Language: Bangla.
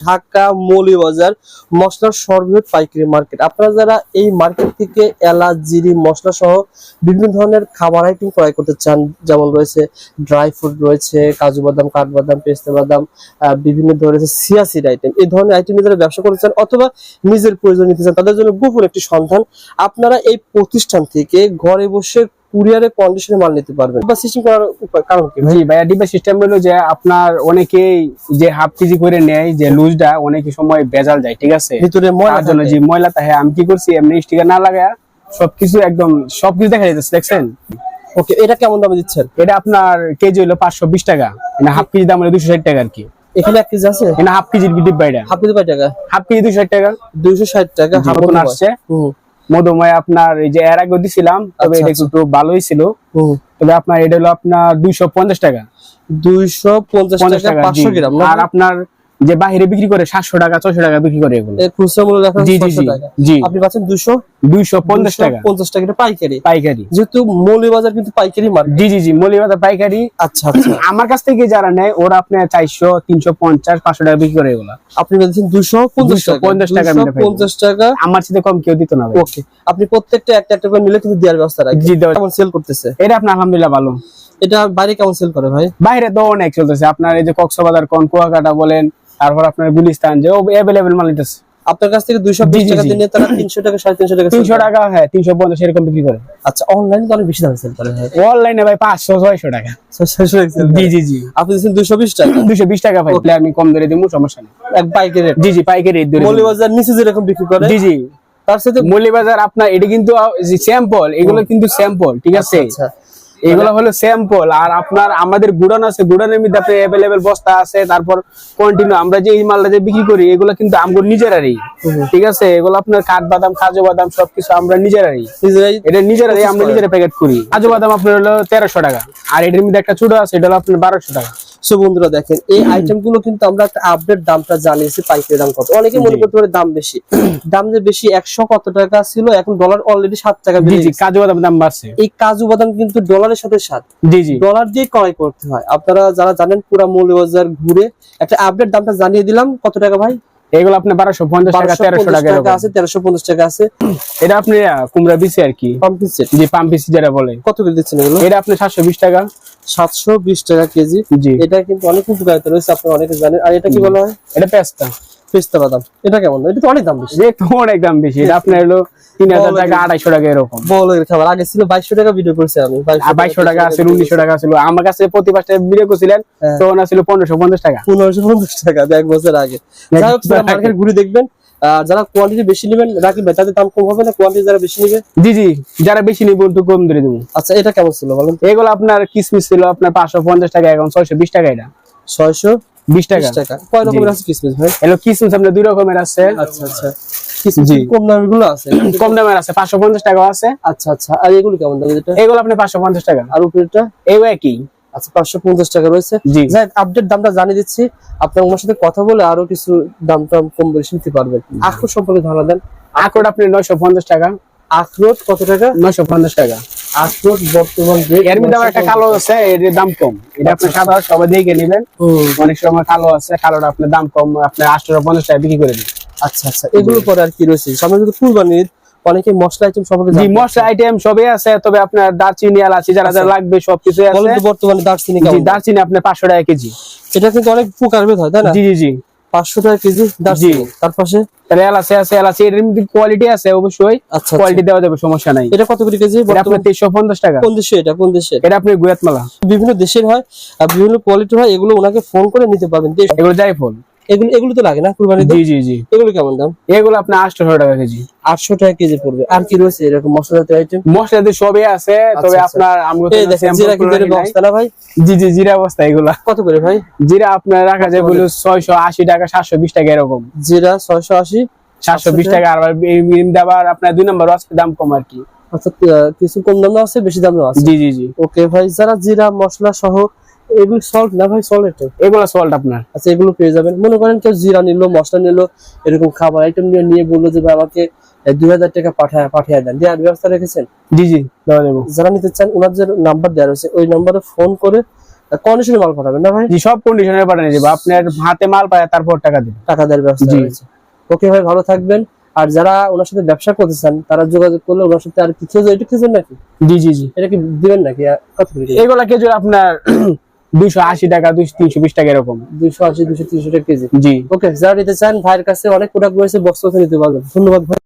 ঢাকা মৌলিবাজার মশলার সর্ববৃহৎ পাইকারি মার্কেট। আপনারা যারা এই মার্কেট থেকে এলাচ, জিরি, মশলা সহ বিভিন্ন ধরনের খাবার আইটেম ক্রয় করতে চান, যেমন রয়েছে ড্রাই ফ্রুট রয়েছে কাজু বাদাম কাঠবাদাম পেস্তা বাদাম বিভিন্ন ধরনের সিয়াসিড আইটেম এই ধরনের আইটেম যারা ব্যবসা করতে চান অথবা নিজের প্রয়োজন নিতে চান, তাদের জন্য গোপন একটি সন্ধান। আপনারা এই প্রতিষ্ঠান থেকে ঘরে বসে কুরিয়ারে কন্ডিশনে মাল নিতে পারবেন। বা সিস্টেম করার কারণ কি? জি ভাইয়া ডিবা সিস্টেম হলো যে আপনার অনেকেই যে হাফ কেজি করে নেয় যে লুজটা অনেক সময় বেজাল যায় ঠিক আছে? ভিতরে ময়লা জন্য। জি ময়লা থাকে আমি কি করছি এমনি স্টিকার না লাগায় সবকিছু একদম সবকিছু দেখা যাচ্ছে দেখছেন? ওকে এটা কেমন দামে দিচ্ছেন? এটা আপনার কেজি হলো পাঁচশো বিশ টাকা। এটা হাফ কেজি দাম হলো দুশো ষাট টাকা আর কি। এখানে এক কেজি আছে? এটা হাফ কেজির ডিব্বা এটা হাফ কেজি টাকা? হাফ কেজি দুশো ষাট টাকা। দুইশো ষাট টাকা হাফ আসছে। মধুময় আপনার এই যে এর আগে দিছিলাম তবে আচ্ছা, এটা আচ্ছা। একটু ভালোই ছিল। তবে আপনার এটা হলো আপনার দুইশো পঞ্চাশ টাকা। দুইশো পঞ্চাশ টাকা টাকা পাঁচশো গ্রাম আর আপনার যে বাহিরে বিক্রি করে সাতশো টাকা ছয়শো টাকা বিক্রি করে এগুলো। খুচরা মূল্য দেখা জি জি জি আপনি পাচ্ছেন দুশো দুইশো পঞ্চাশ টাকা। পঞ্চাশ টাকা পাইকারি। পাইকারি। যেহেতু মৌলিবাজার কিন্তু পাইকারি মার্কেট জি জি জি মলিবাদা পাইকারি। আচ্ছা আচ্ছা। আমার কাছ থেকে যারা নেয় ওরা আপনার চারশো তিনশো পঞ্চাশ পাঁচশো টাকা বিক্রি করে এগুলো। আপনি বলছেন দুশো পঞ্চাশ টাকা। 250 টাকা। পঞ্চাশ টাকা। আমার সাথে কম কেউ দিত না ওকে। আপনি প্রত্যেকটা একটা একটা করে নিলে কিন্তু দেওয়ার ব্যবস্থা রাখবেন। জি দেওয়া কেমন সেল করতেছে? এটা আপনার আলহামদুলিল্লাহ ভালো। এটা বাইরে কেমন সেল করে ভাই? বাইরে তো অনেক চলতেছে। আপনার এই যে কক্সবাজার কোন কুয়াকাটা বলেন তারপর আপনার গুলিস্তান যে অ্যাভেলেবেল মাল নিতেছে। আপনার কাছ থেকে দুইশো জি, টাকা। দিলে তারা তিনশো টাকা সাড়ে তিনশো টাকা তিনশো টাকা হ্যাঁ তিনশো পঞ্চাশ এরকম বিক্রি করে। আচ্ছা অনলাইনে তো অনেক বেশি দামে সেল করে অনলাইনে ভাই পাঁচশো ছয়শো টাকা। জি জি জি। আপনি দিচ্ছেন দুশো বিশ টাকা। দুশো বিশ টাকা ভাই তাহলে আমি কম ধরে দিব সমস্যা নেই। এক রেট জি জি পাইকারি ধরে। মৌলিবাজার নিচে যেরকম বিক্রি করে জি জি। তার সাথে মৌলিবাজার আপনার এটা কিন্তু স্যাম্পল এগুলো কিন্তু স্যাম্পল ঠিক আছে? আচ্ছা। এগুলো হলো স্যাম্পল আর আপনার আমাদের গুডান আছে গুডানের মধ্যে আপনি অ্যাভেলেবেল বস্তা আছে তারপর কন্টিনিউ আমরা যে এই মালটা যে বিক্রি করি এগুলো কিন্তু আমগুলো নিজেরারই ঠিক আছে? এগুলো আপনার কাঠ বাদাম কাজু বাদাম সবকিছু আমরা নিজেরারই। নিজেরাই এটা নিজেরাই আমরা। নিজেরা প্যাকেট করি। কাজু বাদাম আপনার হলো তেরোশো টাকা আর এটার মধ্যে একটা ছোট আছে এটা হলো আপনার বারোশো টাকা। সো বন্ধুরা দেখেন এই আইটেমগুলো কিন্তু আমরা একটা আপডেট দামটা জানিয়েছি পাইকারি দাম কত। অনেকে মনে করতে পারে দাম বেশি। দাম যে বেশি একশো কত টাকা ছিল এখন ডলার অলরেডি সাত টাকা বেড়ে। কাজু বাদাম দাম বাড়ছে। এই কাজু বাদাম কিন্তু ডলারের সাথে সাত। ডলার দিয়ে ক্রয় করতে হয়। আপনারা যারা জানেন পুরা মৌলবাজার ঘুরে একটা আপডেট দামটা জানিয়ে দিলাম। কত টাকা ভাই? এগুলো আপনার বারোশো পঞ্চাশ টাকা তেরোশো টাকা। আছে তেরোশো পঞ্চাশ টাকা আছে। এটা আপনি কুমড়া বিচি আর কি। পাম্পিসি যেটা বলে। কত করে দিচ্ছেন এগুলো? এটা আপনি সাতশো বিশ টাকা। সাতশো বিশ টাকা কেজি। এটা কিন্তু অনেক উপকারিতা রয়েছে অনেকে জানেন। আর এটা কি বলা হয়? এটা পেস্তা। পেস্তা বাদাম। এটা কেমন? এটা তো অনেক দাম বেশি। যে তোমার একদম বেশি। এটা আপনার হলো তিন হাজার টাকা আড়াইশো টাকা এরকম। বলের খাবার। আগে ছিল বাইশশো টাকা ভিডিও করছি আমি। বাইশশো টাকা আছে উনিশশো টাকা ছিল। আমার কাছে প্রতি পাঁচটা ভিডিও করছিলেন হ্যাঁ। তখন ছিল পনেরোশো পঞ্চাশ টাকা। পনেরোশো পঞ্চাশ টাকা এক বছর আগে। যাই হোক বছর আগে। মার্কেট ঘুরে দেখবেন আর যারা কোয়ান্টিটি বেশি নেবেন রাখি ভাই তাদের দাম কম হবে না? কোয়ান্টিটি যারা বেশি নেবে? জি জি যারা বেশি নিব একটু কম ধরে দেবো। আচ্ছা এটা কেমন ছিল বলেন? এগুলো আপনার কিসমিস ছিল আপনার পাঁচশো পঞ্চাশ টাকা এখন ছয়শো বিশ টাকা এটা। ছয়শো বিশ টাকা। টাকা। কয় রকমের আছে কিসমিস ভাই? এগুলো কিসমিস আপনার দুই রকমের আছে। আচ্ছা আচ্ছা। কম দামেরগুলো আছে? কম দামের আছে পাঁচশো পঞ্চাশ টাকা আছে। আচ্ছা আচ্ছা। আর এগুলো কেমন দাম এগুলো আপনি পাঁচশো পঞ্চাশ টাকা। আর উপরেরটা? এই একই। আচ্ছা পাঁচশো পঞ্চাশ টাকা রয়েছে। যাই আপডেট দামটা জানিয়ে দিচ্ছি। আপনার আমার সাথে কথা বলে আরও কিছু দাম টাম কম বেশি নিতে পারবেন। আখরোট সম্পর্কে ধারণা দেন। আকট আপনি নয়শো পঞ্চাশ টাকা। আখরোট কত টাকা? নয়শো পঞ্চাশ টাকা। আখরোট বর্তমান এর মধ্যে একটা কালো আছে এর দাম কম। এটা আপনি সাদা সবাই দেখে নেবেন। অনেক সময় কালো আছে কালোটা আপনার দাম কম আপনার আটশো পঞ্চাশ টাকা বিক্রি করে দিন আচ্ছা আচ্ছা এগুলো পরে আর কি রয়েছে? সামনে কিন্তু কুরবানি ঈদ অনেকে মশলা আইটেম সম্পর্কে জি মশলা আইটেম সবই আছে তবে আপনার দারচিনি এলাচি যারা যারা লাগবে সবকিছু। বলেন আছে তো বর্তমানে দারচিনি জি কেমন? দারচিনি আপনার পাঁচশো টাকা কেজি। এটা কিন্তু অনেক প্রকারভেদ হয় তাই না? জি জি জি। পাঁচশো টাকা কেজি দারচিনি। তার পাশে? তাহলে এলাচি আছে এলাচি এর কোয়ালিটি আছে অবশ্যই। আচ্ছা আচ্ছা। কোয়ালিটি দেওয়া যাবে সমস্যা নাই। এটা কত করে কেজি বর্তমানে? তেইশশো পঞ্চাশ টাকা। কোন দেশে এটা কোন দেশে এটা আপনি গুয়াতমালা। বিভিন্ন দেশের হয় আর বিভিন্ন কোয়ালিটি হয় এগুলো ওনাকে ফোন করে নিতে পারবেন। এগুলো যাই ফোন এগুলো এগুলো তো লাগে না কুরবানি জি জি জি। এগুলো কেমন দাম? এগুলো আপনার আটশো টাকা কেজি। আটশো টাকা কেজি পড়বে। আর কি রয়েছে এরকম মশলা আইটেম মশলা দিয়ে সবই আছে তবে আচ্ছা। আপনার বস্তা ভাই? জি জি জিরা এগুলা। কত করে ভাই? জিরা আপনার রাখা যায় বলে ছয়শো আশি টাকা সাতশো বিশ টাকা এরকম। জিরা ছয়শো আশি সাতশো বিশ টাকা। আর আবার আপনার দুই নম্বর দাম কম আর কি। আচ্ছা কিছু কম দাম আছে বেশি দাম আছে? জি জি জি। ওকে ভাই যারা জিরা মশলা সহ এগুলো সল্ট না ভাই সল্ট এটা এগুলো সল্ট আপনার। আচ্ছা এগুলো পেয়ে যাবেন। মনে করেন কেউ জিরা নিলো মশলা নিলো এরকম খাবার আইটেম নিয়ে নিয়ে বলল যে ভাই আমাকে দুই হাজার টাকা পাঠায় পাঠিয়ে দেন। দেওয়ার ব্যবস্থা রেখেছেন? জি জি যাব যারা নিতে চান ওনার যে নাম্বার দেওয়া রয়েছে ওই নাম্বারে ফোন করে কন্ডিশনে মাল পাঠাবেন না ভাই? জি সব কন্ডিশনে পাঠিয়ে দেবো আপনার হাতে মাল পায় তারপর টাকা দিবেন টাকা দেওয়ার ব্যবস্থা। রয়েছে। ওকে ভাই ভালো থাকবেন। আর যারা ওনার সাথে ব্যবসা করতে চান তারা যোগাযোগ করলে ওনার সাথে আর কি খেজুর এটা খেজুর নাকি? জি জি জি। এটা কি দিবেন নাকি? এগুলা কেজি আপনার দুইশো আশি টাকা দুইশো তিনশো বিশ টাকা এরকম। দুইশো আশি দুইশো তিনশো টাকা কেজি? জি। ওকে যারা নিতে চান ভাইয়ের কাছে অনেক প্রোডাক্ট রয়েছে বক্স নিতে পারবেন। ধন্যবাদ ভাই।